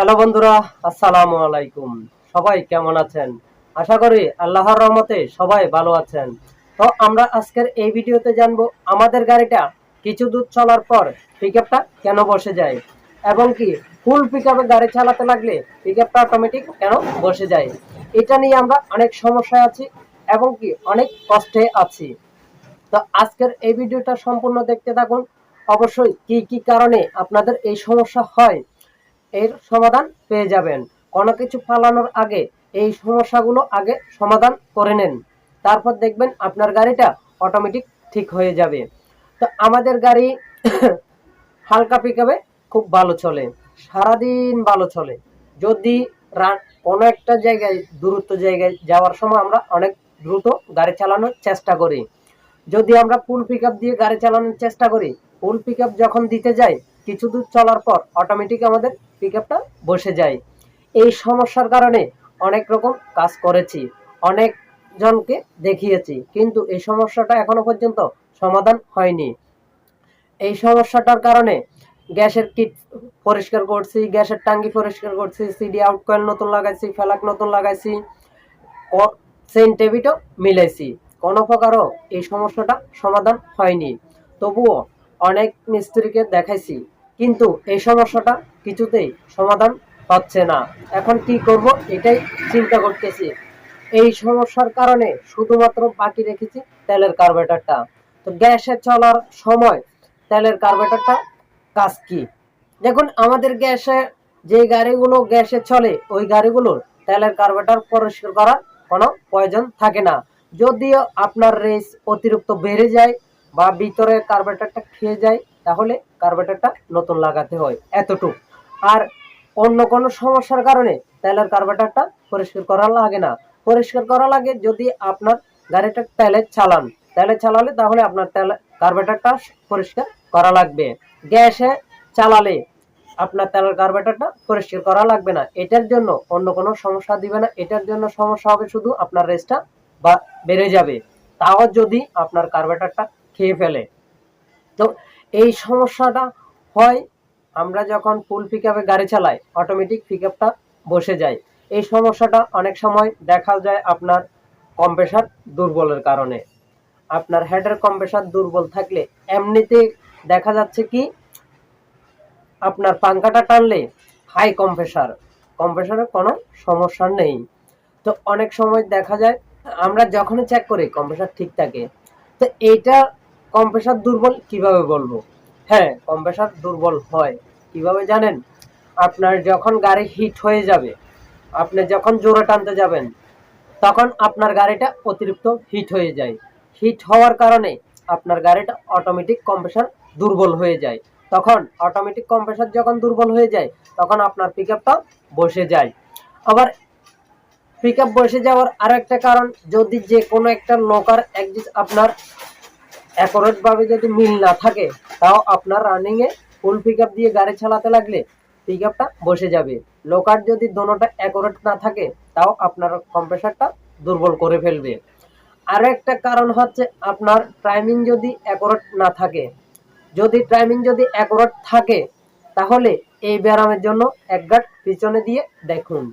Hello বন্ধুরা, আসসালামু আলাইকুম। সবাই কেমন আছেন? আশা করি আল্লাহর রহমতে সবাই ভালো আছেন। তো আমরা আজকের এই ভিডিওতে জানব আমাদের গাড়িটা কিছু দূর চলার পর পিকআপটা কেন বসে যায় এবং কি ফুল পিকআপে গাড়ি চালাতে লাগলে পিকআপটা অটোমেটিক কেন বসে যায়? এটা নিয়ে আমরা অনেক সমস্যায় আছি এবং কি অনেক কষ্টে আছি। তো আজকের এই ভিডিওটা সম্পূর্ণ দেখতে থাকুন। অবশ্যই কি কি কারণে আপনাদের এই সমস্যা হয় এর সমাধান পেয়ে যাবেন। কোনো কিছু ফালানোর আগে এই সমস্যাগুলো আগে সমাধান করে নেন। তারপর দেখবেন আপনার গাড়িটা অটোমেটিক ঠিক হয়ে যাবে। তো আমাদের গাড়ি হালকা পিকআপে খুব ভালো চলে, সারাদিন ভালো চলে। যদি কোনো একটা জায়গায়, দূরত্ব জায়গায় যাওয়ার সময় আমরা অনেক দ্রুত গাড়ি চালানোর চেষ্টা করি। যদি আমরা ফুল পিক দিয়ে গাড়ি চালানোর চেষ্টা করি ফুল পিক যখন দিতে যাই কিছু দূর চলার পর অটোমেটিক আমাদের পিক বসে যায়। এই সমস্যার কারণে অনেক রকম কাজ করেছি, অনেক জনকে দেখিয়েছি, কিন্তু এই সমস্যাটা এখনও পর্যন্ত সমাধান হয়নি। এই সমস্যাটার কারণে গ্যাসের কিট পরিষ্কার করছি, গ্যাসের টাঙ্গি পরিষ্কার করছি সিডি আউট কয়েল নতুন লাগাইছি, ফেলাক নতুন লাগাইছি সেন্ট টেবিটও মিলাইছি। কোনো প্রকারও এই সমস্যাটা সমাধান হয়নি। তবুও অনেক মিস্ত্রিকে দেখাইছি, কিন্তু এই সমস্যাটা কিছুতেই সমাধান হচ্ছে না। এখন কি করব এটাই চিন্তা করতেছি। এই সমস্যার কারণে শুধুমাত্র বাকি রেখেছি তেলের কার্বেটারটা তো গ্যাসে চলার সময় তেলের কার্বেটারটা কাজ কি? দেখুন, আমাদের গ্যাসে যে গাড়িগুলো গ্যাসে চলে, ওই গাড়িগুলোর তেলের কার্বেটার পরিষ্কার করার কোনো প্রয়োজন থাকে না। যদিও আপনার রেস অতিরিক্ত বেড়ে যায় বা ভিতরে কার্বেটারটা খেয়ে যায়, তাহলে কার্বেটারটা নতুন লাগাতে হয়, এতটুক। আর অন্য কোনো সমস্যার কারণে তেলের কার্বেটারটা পরিষ্কার করা লাগে না। পরিষ্কার করা লাগে যদি আপনার গাড়িটা তেলে চালান। তেলে চালালে তাহলে আপনার তেল কার্বেটারটা পরিষ্কার করা লাগবে। গ্যাসে চালালে আপনার তেলের কার্বেটারটা পরিষ্কার করা লাগবে না। এটার জন্য অন্য কোনো সমস্যা দিবে না। এটার জন্য সমস্যা হবে শুধু আপনার রেসটা বা বেড়ে যাবে। তাও যদি আপনার কার্বেটারটা খেয়ে ফেলে। তো এই সমস্যাটা হয়, আমরা যখন ফুল পিক গাড়ি চালাই অটোমেটিক পিক আপটা বসে যায়। এই সমস্যাটা অনেক সময় দেখা যায় আপনার কম্প্রেসার দুর্বলের কারণে। আপনার হেডের কম্প্রেসার দুর্বল থাকলে এমনিতে দেখা যাচ্ছে কি, আপনার পাঙ্খাটা টানলে হাই কম্প্রেসার কম্প্রেসারে কোনো সমস্যা নেই। তো অনেক সময় দেখা যায়, আমরা যখনই চেক করি কম্প্রেসার ঠিক থাকে। তো এইটা কম্প্রেসার দুর্বল কীভাবে বলব? হ্যাঁ কম্প্রেসার দুর্বল হয়। কীভাবে জানেন? আপনার যখন গাড়ি হিট হয়ে যাবে, আপনি যখন জোরে টানতে যাবেন, তখন আপনার গাড়িটা অতিরিক্ত হিট হয়ে যায়। হিট হওয়ার কারণে আপনার গাড়িটা অটোমেটিক কম্প্রেসার দুর্বল হয়ে যায়। তখন অটোমেটিক কম্প্রেসার যখন দুর্বল হয়ে যায়, তখন আপনার পিক বসে যায়। আবার পিক বসে যাওয়ার আর একটা কারণ, যদি যে কোনো একটা লোকার একদিন আপনার অ্যাকোরেট ভাবে যদি মিল না থাকে, তাও আপনার রানিং এ ফুল পিক দিয়ে গাড়ি চালাতে লাগলে পিক বসে যাবে। লোকার যদি দোনোটা অ্যাকোরেট না থাকে, তাও আপনার কম্প্রেসারটা দুর্বল করে ফেলবে। আরও একটা কারণ হচ্ছে আপনার টাইমিং যদি অ্যাকোরেট না থাকে। যদি টাইমিং যদি অ্যাকোরেট থাকে, তাহলে এই ব্যায়ামের জন্য এক গাঁট পিছনে দিয়ে দেখুন।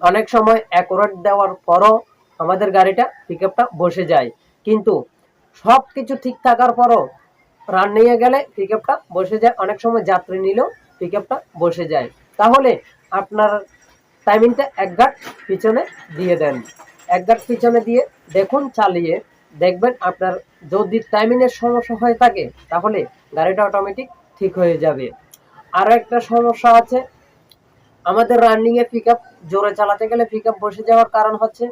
অনেক সময় অ্যাকোরেট দেওয়ার পরও আমাদের গাড়িটা পিক বসে যায়। কিন্তু সব কিছু ঠিক থাকার পরও রান নিয়ে গেলে পিক বসে যায়। অনেক সময় যাত্রী নিলেও পিক বসে যায়। তাহলে আপনার টাইমিংটা এক গাঁট পিছনে দিয়ে দেন। এক গাঁট পিছনে দিয়ে দেখুন, চালিয়ে দেখবেন আপনার যদি টাইমিংয়ের সমস্যা হয়ে থাকে, তাহলে গাড়িটা অটোমেটিক ঠিক হয়ে যাবে। আরও একটা সমস্যা আছে। আমাদের রানিংয়ে পিক আপ জোরে চালাতে গেলে পিক আপ বসে যাওয়ার কারণ হচ্ছে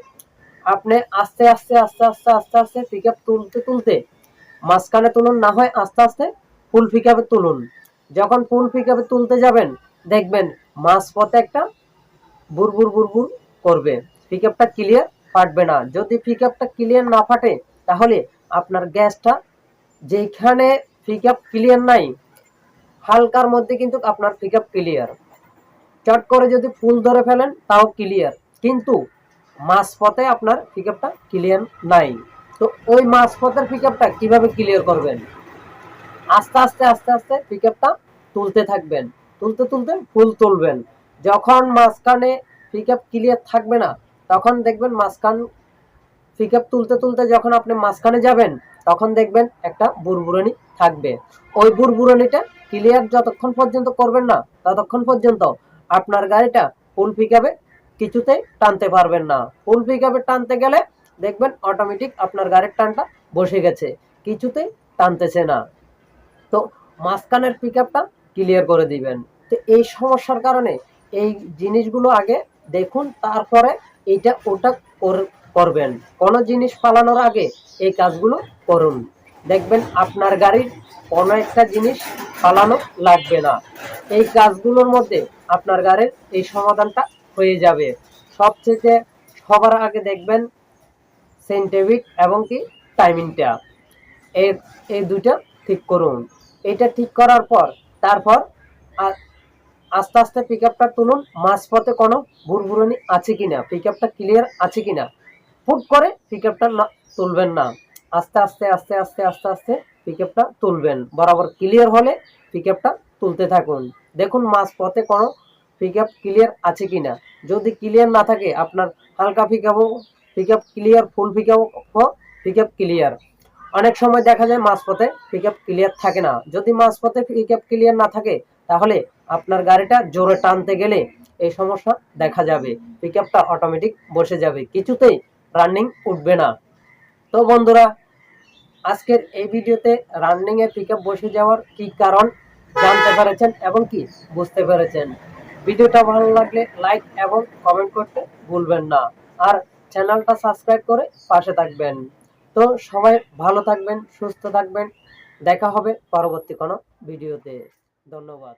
আপনি আস্তে আস্তে আস্তে আস্তে আস্তে আস্তে পিক আপ তুলতে তুলতে মাঝখানে তুলুন, না হয় আস্তে আস্তে ফুল পিক তুলুন। যখন ফুল পিক তুলতে যাবেন, দেখবেন মাঝ পথে একটা বুরবুর বুরবুর করবে। পিক আপটা ক্লিয়ার ফাটবে না। যদি পিক আপটা ক্লিয়ার না ফাটে, তাহলে আপনার গ্যাসটা যেখানে পিক আপ ক্লিয়ার নাই, হালকার মধ্যে কিন্তু আপনার পিক আপ ক্লিয়ার চট করে যদি ফুল ধরে ফেলেন, তাও ক্লিয়ার কিন্তু মাঝপথে আপনার পিক আপটা ক্লিয়ার নাই। তো ওই মাঝপথের পিক আপটা কীভাবে ক্লিয়ার করবেন? আস্তে আস্তে আস্তে আস্তে পিক তুলতে থাকবেন। তুলতে তুলতে ফুল তুলবেন। যখন মাঝখানে পিক আপ ক্লিয়ার থাকবে না, তখন দেখবেন মাঝখান পিক আপ তুলতে তুলতে যখন আপনি মাঝখানে যাবেন, তখন দেখবেন একটা বুরবুরানি থাকবে। ওই বুরবুরানিটা ক্লিয়ার যতক্ষণ পর্যন্ত করবেন না, ততক্ষণ পর্যন্ত আপনার গাড়িটা ফুল পিক আপে কিছুতেই টানতে পারবেন না। ফুল পিক টানতে গেলে দেখবেন অটোমেটিক আপনার গাড়ির টানটা বসে গেছে কিছুতেই টানতেছে না। তো মাঝখানের পিক আপটা ক্লিয়ার করে দিবেন। তো এই সমস্যার কারণে এই জিনিসগুলো আগে দেখুন, তারপরে এইটা ওটা কর- করবেন। কোনো জিনিস ফালানোর আগে এই কাজগুলো করুন। দেখবেন আপনার গাড়ির কোনো একটা জিনিস ফালানো লাগবে না। এই কাজগুলোর মধ্যে আপনার গাড়ির এই সমাধানটা হয়ে যাবে। সবচেয়ে সবার আগে দেখবেন সেন্টেভিক এবং কি টাইমিংটা এই এই দুইটা ঠিক করুন। এটা ঠিক করার পর, তারপর আস্তে আস্তে পিক আপটা তুলুন। মাঝপথে কোনো ভুরভুরানি আছে কিনা? পিক আপটা ক্লিয়ার আছে কিনা? হুট করে পিক আপটা না, তুলবেন না। আস্তে আস্তে আস্তে আস্তে আস্তে আস্তে পিক আপটা তুলবেন। বরাবর ক্লিয়ার হলে পিক আপটা তুলতে থাকুন। দেখুন মাঝপথে কোনো পিক আপ ক্লিয়ার আছে কিনা? যদি ক্লিয়ার না থাকে, আপনার হালকা পিক আপও পিক আপ ক্লিয়ার ফুল পিক আপও পিক আপ ক্লিয়ার অনেক সময় দেখা যায় মাঝপথে পিক আপ ক্লিয়ার থাকে না। যদি মাঝপথে পিক আপ ক্লিয়ার না থাকে, তাহলে আপনার গাড়িটা জোরে টানতে গেলে এই সমস্যা দেখা যাবে। পিক আপটা অটোমেটিক বসে যাবে। কিছুতেই রানিং উঠবে না। তো বন্ধুরা, আজকের এই ভিডিওতে রানিংয়ে পিক আপ বসে যাওয়ার কি কারণ জানতে পেরেছেন এবং কি বুঝতে পেরেছেন? ভিডিওটা ভালো লাগলে লাইক এবং কমেন্ট করতে ভুলবেন না। আর চ্যানেলটা সাবস্ক্রাইব করে পাশে থাকবেন। তো সবাই ভালো থাকবেন, সুস্থ থাকবেন। দেখা হবে পরবর্তী কোনো ভিডিওতে। ধন্যবাদ।